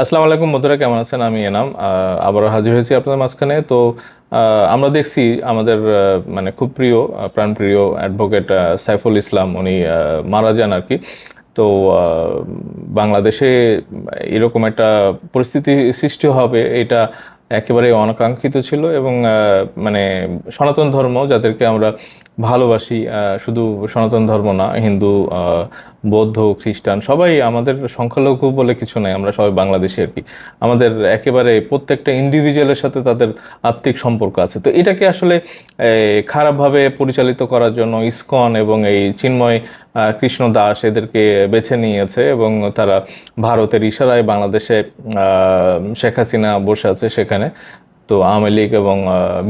আসসালামু আলাইকুম বন্ধুরা, কেমন আছেন? আমি এনাম আবারও হাজির হয়েছি আপনাদের মাঝখানে। তো আমরা দেখছি আমাদের মানে খুব প্রিয় প্রাণপ্রিয় অ্যাডভোকেট সাইফুল ইসলাম। উনি মারা যান আর কি। তো বাংলাদেশে এরকম একটা পরিস্থিতি সৃষ্টি হবে, এটা একেবারে অনাকাঙ্ক্ষিত ছিল এবং মানে সনাতন ধর্ম, যাদেরকে আমরা ভালোবাসি শুধু সনাতন ধর্ম না, হিন্দু বৌদ্ধ, খ্রিস্টান, সবাই আমাদের সংখ্যালঘু বলে কিছু নাই, আমরা সবাই বাংলাদেশি আর কি। আমাদের একেবারে প্রত্যেকটা ইন্ডিভিজুয়ালের সাথে তাদের আত্মিক সম্পর্ক আছে। তো এটাকে আসলে খারাপভাবে পরিচালিত করার জন্য ইসকন এবং এই চিন্ময় কৃষ্ণ দাস এদেরকে বেছে নিয়েছে এবং তারা ভারতের ইশারায় বাংলাদেশে শেখ হাসিনা বসে আছে সেখানে। তো আওয়ামী লীগ এবং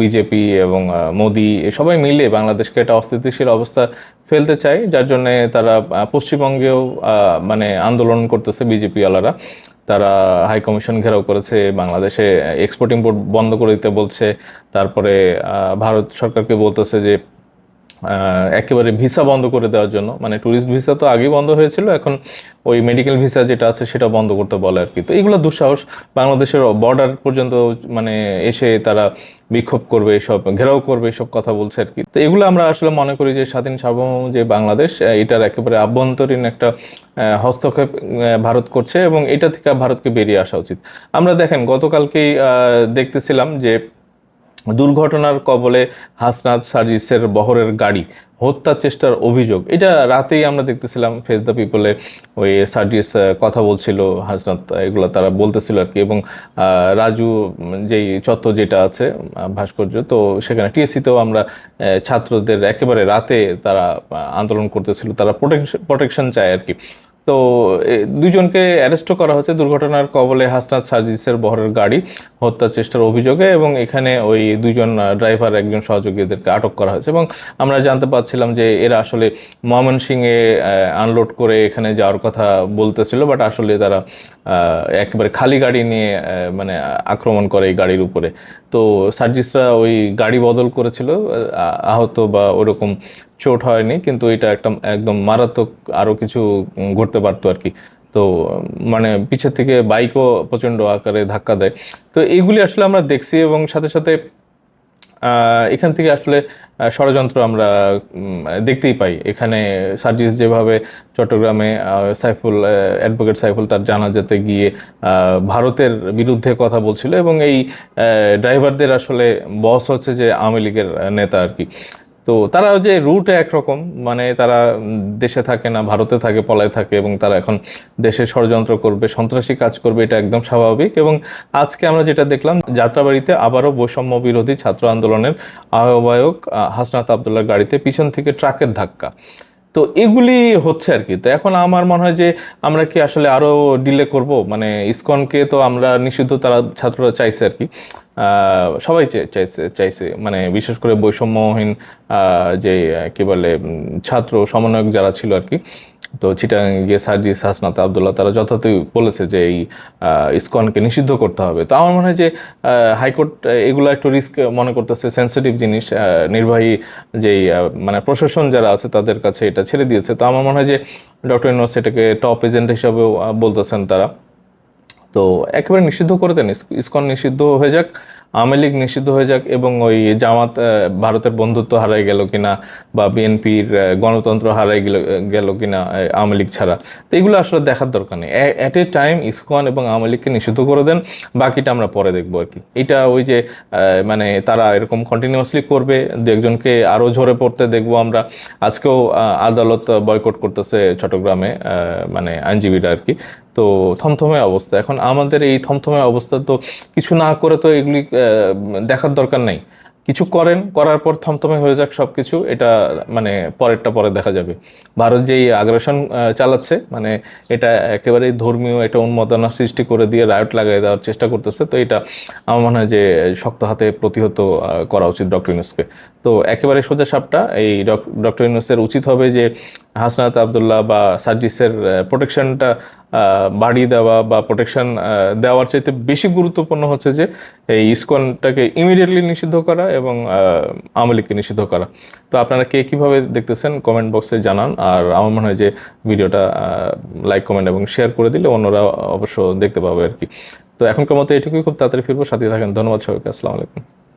বিজেপি এবং মোদী সবাই মিলে বাংলাদেশকে একটা অস্থিতিশীল অবস্থা ফেলতে চায়। যার জন্য তারা পশ্চিমবঙ্গেও মানে আন্দোলন করতেছে বিজেপি আলারা তারা হাই কমিশন ঘেরাও করেছে, বাংলাদেশে এক্সপোর্ট ইম্পোর্ট বন্ধ করে দিতে বলছে। তারপরে ভারত সরকারকে বলতেছে যে একেবারে ভিসা বন্ধ করে দেওয়ার জন্য। মানে ট্যুরিস্ট ভিসা তো আগেই বন্ধ হয়েছিল, এখন ওই মেডিকেল ভিসা যেটা আছে সেটা বন্ধ করতে বলে আর কি। তো এগুলো দুঃসাহস। বাংলাদেশের বর্ডার পর্যন্ত মানে এসে তারা বিক্ষোভ করবে, এসব ঘেরাও করবে, এসব কথা বলছে আর কি। তো এগুলো আমরা আসলে মনে করি যে স্বাধীন সার্বভৌম যে বাংলাদেশ এটার একেবারে আভ্যন্তরীণ একটা হস্তক্ষেপ ভারত করছে এবং এটা থেকে ভারতকে বেরিয়ে আসা উচিত। আমরা দেখেন, গতকালকেই দেখতেছিলাম যে দুর্ঘটনার কবলে হাসনাত সার্জিসের বহরের গাড়ি, হত্যার চেষ্টার অভিযোগ। এটা রাতেই আমরা দেখতেছিলাম ফেস দ্য পিপলে ওই সার্জিস কথা বলছিল, হাসনাত, এগুলো তারা বলতেছিল আর কি। এবং রাজু, যেই চত্বর যেটা আছে ভাস্কর্য, তো সেখানে টিএসসিতেও আমরা ছাত্রদের একেবারে রাতে তারা আন্দোলন করতেছিল। তারা প্রোটেকশন প্রোটেকশন চায় আর কি। তো দুজনকে অ্যারেস্টও করা হয়েছে। দুর্ঘটনার কবলে হাসনাত সার্জিসের বহরের গাড়ি হত্যার চেষ্টার অভিযোগে এবং এখানে ওই দুজন ড্রাইভার একজন সহযোগীদেরকে আটক করা হয়েছে। এবং আমরা জানতে পারছিলাম যে এরা আসলে ময়মনসিংহে আনলোড করে এখানে যাওয়ার কথা বলতেছিল বাট আসলে তারা একেবারে খালি গাড়ি নিয়ে মানে আক্রমণ করে এই গাড়ির উপরে। তো সার্জিসরা ওই গাড়ি বদল করেছিল আহত বা ওরকম চোট হয়নি কিন্তু এটা একটা একদম মারাত্মক আরও কিছু উম, ঘটতে পারতো আর কি। তো মানে পিছের থেকে বাইকও প্রচণ্ড আকারে ধাক্কা দেয়। তো এইগুলি আসলে আমরা দেখছি এবং সাথে সাথে এখান থেকে আসলে ষড়যন্ত্র আমরা দেখতেই পাই। এখানে সার্জিস যেভাবে চট্টগ্রামে সাইফুল অ্যাডভোকেট সাইফুল তার জানাজাতে গিয়ে ভারতের বিরুদ্ধে কথা বলছিল এবং এই ড্রাইভারদের আসলে বস হচ্ছে যে আওয়ামী লীগের নেতা আর কি। তো তারা যে রুট একরকম মানে তারা দেশে থাকে না, ভারতে থাকে, পলায় থাকে এবং তারা এখন দেশে ষড়যন্ত্র করবে, সন্ত্রাসী কাজ করবে, এটা একদম স্বাভাবিক এবং আজকে আমরা যেটা দেখলাম, যাত্রাবাড়িতে আবারও বৈষম্য বিরোধী ছাত্র আন্দোলনের আহ্বায়ক হাসনাত আবদুল্লার গাড়িতে পিছন থেকে ট্রাকের ধাক্কা। তো এগুলি হচ্ছে আর কি। তো এখন আমার মনে হয় যে আমরা কি আসলে আরও ডিলে করব? মানে ইসকনকে তো আমরা নিষিদ্ধ তারা ছাত্ররা চাইছে আর কি। সবাই চাইছে চাইছে। মানে বিশেষ করে বৈষম্যহীন যে, কি বলে ছাত্র, সমন্বয়ক যারা ছিল আর কি। তো চিটাং গিয়ে সার্জিস হাসনাত আবদুল্লাহ তারা যথার্থই বলেছে যে এই ইসকনকে নিষিদ্ধ করতে হবে। তো আমার মনে হয় যে হাইকোর্ট, এগুলো একটু রিস্ক মনে করতেছে সেন্সিটিভ জিনিস নির্বাহী যেই মানে প্রশাসন যারা আছে তাদের কাছে এটা ছেড়ে দিয়েছে। তো আমার মনে হয় যে ডক্টর ইউনুস এটাকে টপ এজেন্ট হিসাবেও বলতেছেন তারা। তো একেবারে নিষিদ্ধ করে দেন ইসকন নিষিদ্ধ হয়ে যাক। আওয়ামী লীগ নিষিদ্ধ হয়ে যাক এবং ওই জামাত ভারতের বন্ধুত্ব হারাই গেল কিনা বা বিএনপির গণতন্ত্র হারাই গেল গেল কিনা আওয়ামী লীগ ছাড়া। তো এগুলো আসলে দেখার দরকার নেই। অ্যাট এ টাইম ইসকন এবং আওয়ামী লীগকে নিষিদ্ধ করে দেন, বাকিটা আমরা পরে দেখব আর কি। এটা ওই যে মানে তারা এরকম কন্টিনিউয়াসলি করবে, দু একজনকে আরও ঝরে পড়তে দেখব আমরা। আজকেও আদালত বয়কট করতেছে চট্টগ্রামে মানে আইনজীবীরা আর কি। তো থমথমে অবস্থা। এখন আমাদের এই থমথমে অবস্থা তো কিছু না করে তো এগুলি দেখার দরকার নেই। কিছু করেন, করার পর থমথমে হয়ে যাক সব কিছু এটা মানে পরেরটা পরে দেখা যাবে। ভারত যেই আগ্রাসন চালাচ্ছে মানে এটা একেবারেই ধর্মীয় এটা উন্মাদনা সৃষ্টি করে দিয়ে রায়ট লাগাই দেওয়ার চেষ্টা করতেছে, তো এটা আমার মনে হয় যে শক্ত হাতে প্রতিহত করা উচিত ডক্টর ইউনুসকে। তো একেবারে সোজা সাপটা, এই ডক্টর ইউনুসের উচিত হবে যে হাসনাত আবদুল্লাহ বা সার্জিসের প্রোটেকশনটা বাড়িয়ে দেওয়া বা প্রোটেকশন দেওয়ার চাইতে বেশি গুরুত্বপূর্ণ হচ্ছে যে এই ইসকনটাকে ইমিডিয়েটলি নিষিদ্ধ করা এবং লীগকে নিষিদ্ধ করা। তো আপনারা কে কীভাবে দেখতেছেন কমেন্ট বক্সে জানান। আর আমার মনে হয় যে ভিডিওটা লাইক কমেন্ট এবং শেয়ার করে দিলে অন্যরা অবশ্য দেখতে পাবে আর কি। তো এখনকার মতো এটুকুই। খুব তাড়াতাড়ি ফিরবো। সাথে থাকেন। ধন্যবাদ সবাইকে। আসসালামু আলাইকুম।